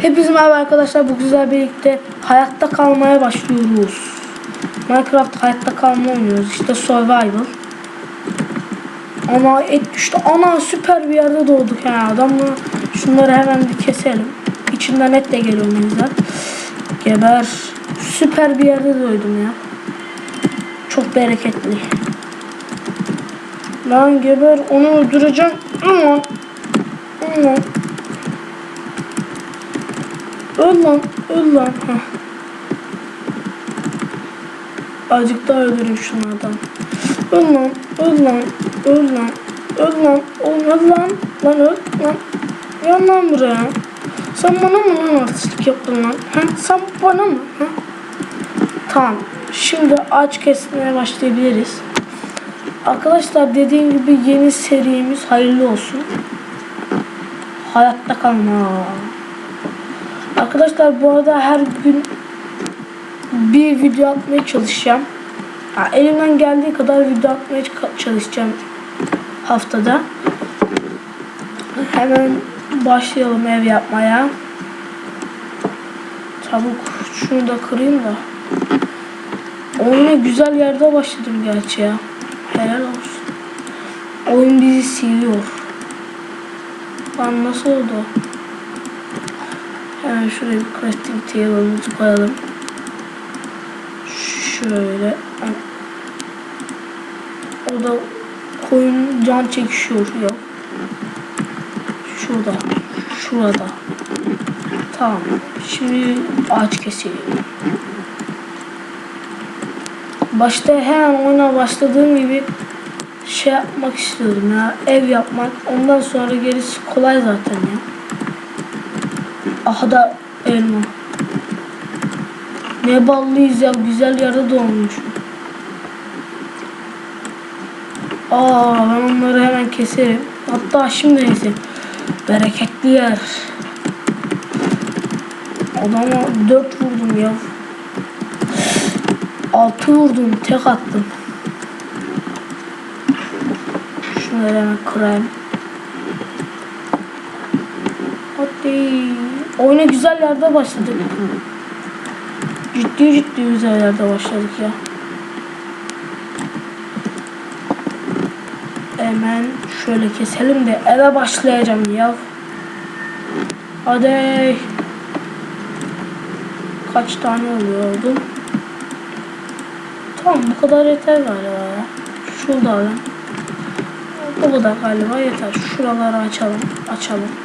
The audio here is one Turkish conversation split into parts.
Hepinize merhaba arkadaşlar. Bu güzel birlikte hayatta kalmaya başlıyoruz. Minecraft hayatta kalma oynuyoruz. İşte survival. Ana et düştü. Ana süper bir yerde doğduk ya. Adamı şunları hemen bir keselim. İçinden et de geliyor güzel. Geber. Süper bir yerde doğdum ya. Çok bereketli. Lan geber onu öldüreceğim. Aman. Aman. Öl lan, öl lan. Azıcık daha öldüreyim şunlardan. Öl lan, öl lan, öl lan, öl lan, öl lan, lan öl lan. Yan lan buraya. Sen bana mı lan artistlik yaptın lan? Ha? Sen bana mı? Ha? Tamam. Şimdi ağaç kesmeye başlayabiliriz. Arkadaşlar dediğim gibi yeni serimiz hayırlı olsun. Hayatta kalma. Arkadaşlar bu arada her gün bir video atmaya çalışacağım. Ha, elimden geldiği kadar video atmaya çalışacağım haftada. Hemen başlayalım ev yapmaya. Çabuk şunu da kırayım da. Oyuna güzel yerde başladım gerçi ya. Helal olsun. Oyun bizi seviyor. Lan nasıl oldu? Hemen şuraya bir crafting table'ımızı koyalım. Şöyle. O da koyun can çekişiyor ya. Şurada. Şurada. Tamam. Şimdi ağaç keselim. Başta hemen oyuna başladığım gibi şey yapmak istiyordum ya. Ev yapmak. Ondan sonra gerisi kolay zaten ya. Aha da elma. Ne ballıyız ya güzel yerde doğmuş. Aa ben onları hemen keserim. Hatta şimdi neyse. Bereketli yer. Adama dört vurdum ya. Altı vurdum tek attım. Şunları hemen kırayım. Hadi. Oyuna güzel yerde başladık. Ciddi ciddi güzel yerde başladık ya. Hemen şöyle keselim de eve başlayacağım ya. Hadi. Kaç tane oluyor oldu? Tamam bu kadar yeter galiba ya. Şurada alalım. Bu kadar galiba yeter. Şuraları açalım. Açalım.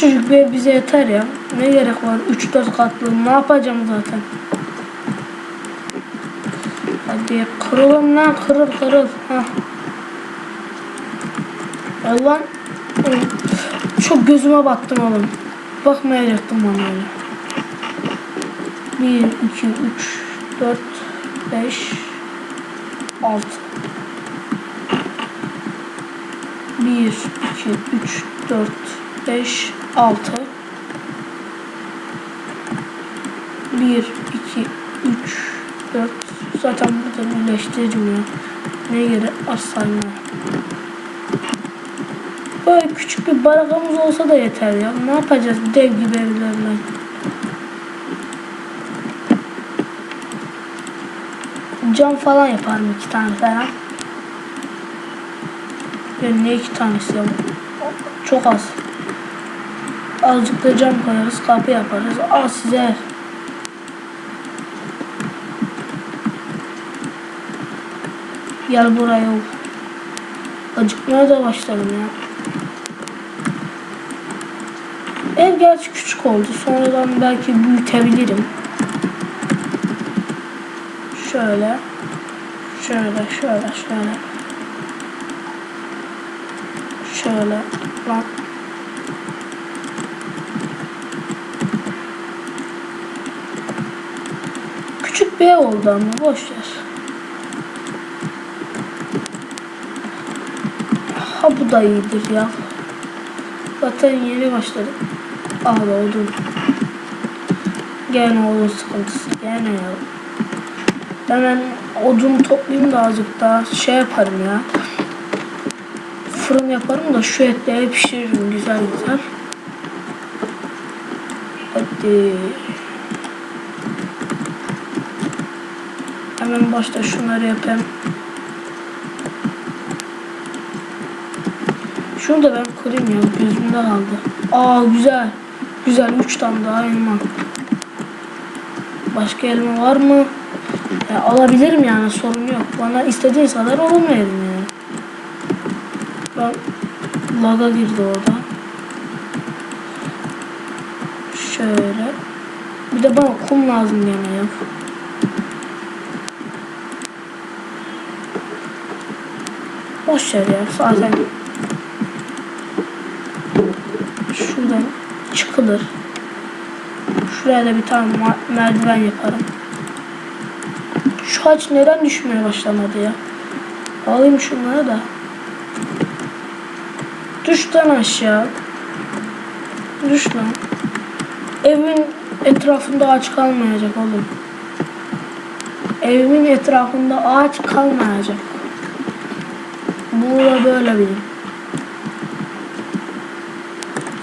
Küçücük bir bize yeter ya. Ne gerek var? 3-4 katlı. Ne yapacağım zaten? Hadi kırılın lan kırıl kırıl. Heh. Lan. Çok gözüme battın oğlum. Bakmayacaktım bana öyle. 1, 2, 3, 4, 5, 6. 1, 2, 3, 4, 5, 6. 1, 2, 3, 4. Zaten burada birleştirdim ya. Ne var sayma. Böyle küçük bir barakamız olsa da yeter ya. Ne yapacağız dev gibi evlerle? Cam falan yaparım iki tane falan. Ben ne iki tanesi ya? Çok az. Azıcık da cam koyarız, kapı yaparız. Al size. Gel buraya. Acıkmaya da başladım ya. Ev gerçi küçük oldu. Sonradan belki büyütebilirim. Şöyle. Şöyle, şöyle, şöyle. Şöyle. Bak. Ev oldu ama boş ver. Ha bu da iyidir ya. Zaten yeni başladık. Ah odun. Gene odun sıkıntısı. Gene ya. Hemen odun toplayayım da azıcık daha şey yaparım ya. fırın yaparım da şu etleri pişiririm güzel güzel. Hadi. Hemen başta şunları yapayım. Şunu da ben kırayım ya gözümde kaldı. Aa güzel. Güzel 3 tane daha elma. Başka elma var mı? Ya, alabilirim yani sorun yok. Bana istediğiniz kadar verin yani. Ben laga girdi orada. Şöyle. Bir de bana kum lazım gene ya. Boş ver ya zaten. Şuradan çıkılır. Şuraya da bir tane merdiven yaparım. Şu haç neden düşmeye başlamadı ya? Alayım şunları da. Düş aşağı. Düş lan. Evimin etrafında ağaç kalmayacak oğlum. Evimin etrafında ağaç kalmayacak. Da böyle bilin.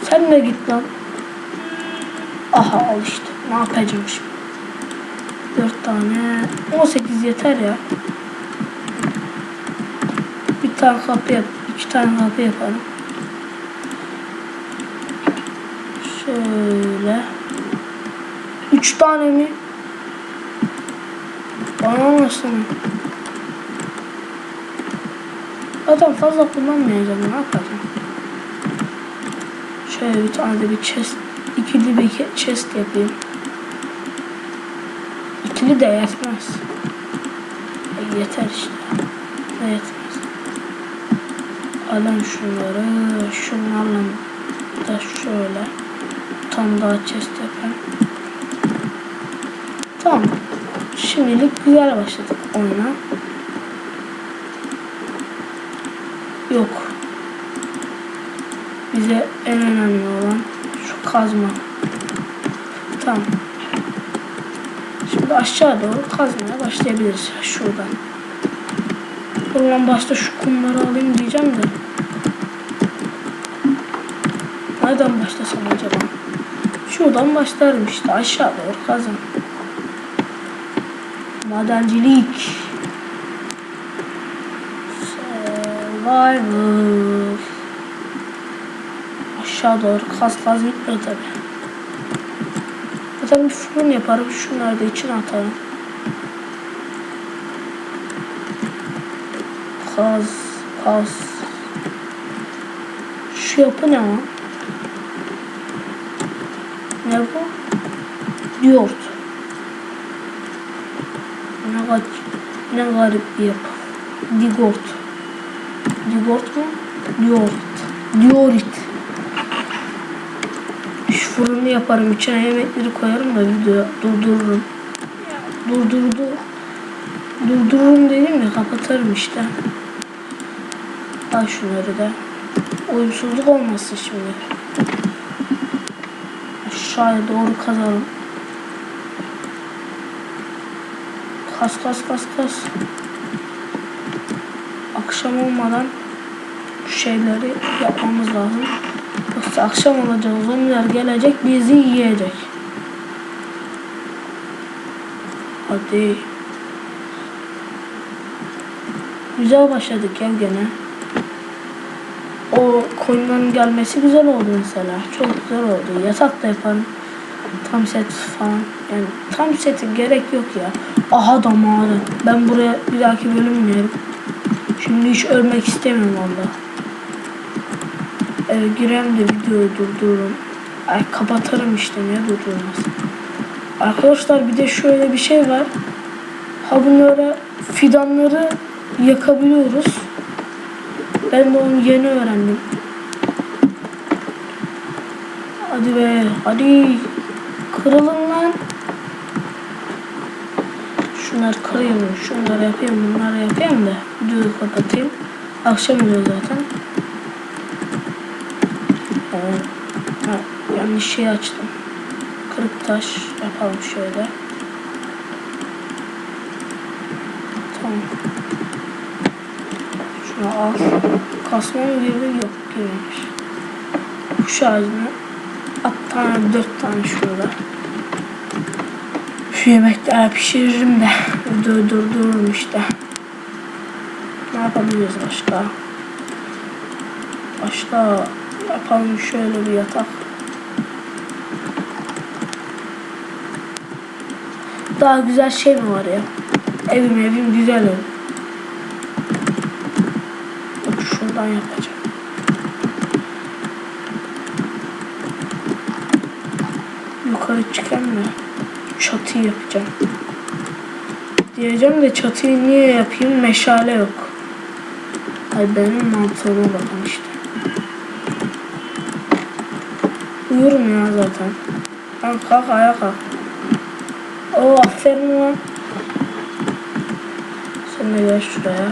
Sen de git lan. Aha al işte. Ne yapacağım şimdi? 4 tane. 18 yeter ya. Bir tane kapı yap. iki tane kapı yapalım. Şöyle. Üç tane mi? Bana nasıl? Zaten fazla kullanmayacağım. Ne yapacağım? Şöyle bir tane de bir chest. ikili bir chest yapayım. İkili de yetmez. E, yeter işte. Yetmez. Alın şunları. Şunlarla da şöyle. Tam daha chest yapayım. Tamam. Şimdilik güzel başladık oyuna. Yok. Bize en önemli olan şu kazma. Tamam. Şimdi aşağı doğru kazmaya başlayabiliriz şuradan. Buradan başta şu kumları alayım diyeceğim de. Nereden başlasam acaba? Şuradan başlarım işte aşağı doğru kazın. Madencilik. Survivor. Aşağı doğru kaz kaz gitmiyor tabi. Zaten bir fırın yaparım. Şunları da içine atarım. Kaz, kaz. Şu yapı ne o? Ne bu? Diyort. Ne garip, ne garip bir yapı. Digort. Digort mu? Diyort. Diorit. Fırını yaparım. içine yemekleri koyarım da video durdururum. Durdurdu. Durdururum dedim ya kapatırım işte. Al şunları da. Uyumsuzluk olmasın şimdi. Aşağıya doğru kazalım. Kas kas kas kas. Akşam olmadan şu şeyleri yapmamız lazım. Akşam olacak, zombiler gelecek, bizi yiyecek. Hadi. Güzel başladık ya gene. O koyunların gelmesi güzel oldu mesela. Çok güzel oldu. Yatak da yaparım. Tam set falan. Yani tam seti gerek yok ya. Aha da mağara. Ben buraya bir dahaki bölüm. Şimdi hiç ölmek istemiyorum valla. Eve gireyim de videoyu durdururum. Ay kapatırım işte niye durdurmaz. Arkadaşlar bir de şöyle bir şey var. Ha bunlara fidanları yakabiliyoruz. Ben de onu yeni öğrendim. Hadi be hadi. Kırılın lan. Şunları kırayım, şunları yapayım, bunları yapayım da videoyu kapatayım. Akşam oluyor zaten. Ee, ha, yanlış şey açtım. Kırık taş yapalım şöyle. Tamam. Şunu al. Kasma mı? Yok girmemiş. Kuş ağacına at tane dört tane şurada. Şu yemekleri pişiririm de videoyu durdururum işte. Ne yapabiliriz başka? Başka yapalım şöyle bir yatak. Daha güzel şey mi var ya? Evim evim güzel ev. Bak şuradan yapacağım. Yukarı çıkamıyor. Çatıyı yapacağım. Diyeceğim de çatıyı niye yapayım? Meşale yok. Ay benim mantığıma bakın işte. Uyurum ya zaten. Lan kalk ayağa kalk. Oo aferin lan. Sen de gel şuraya.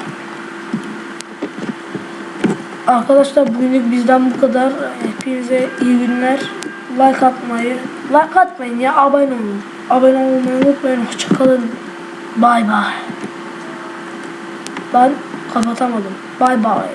Arkadaşlar bugünlük bizden bu kadar. Hepinize iyi günler. Like atmayı. Like atmayın ya abone olun. Abone olmayı unutmayın. Hoşçakalın. Bay bay. Ben kapatamadım. Bay bay.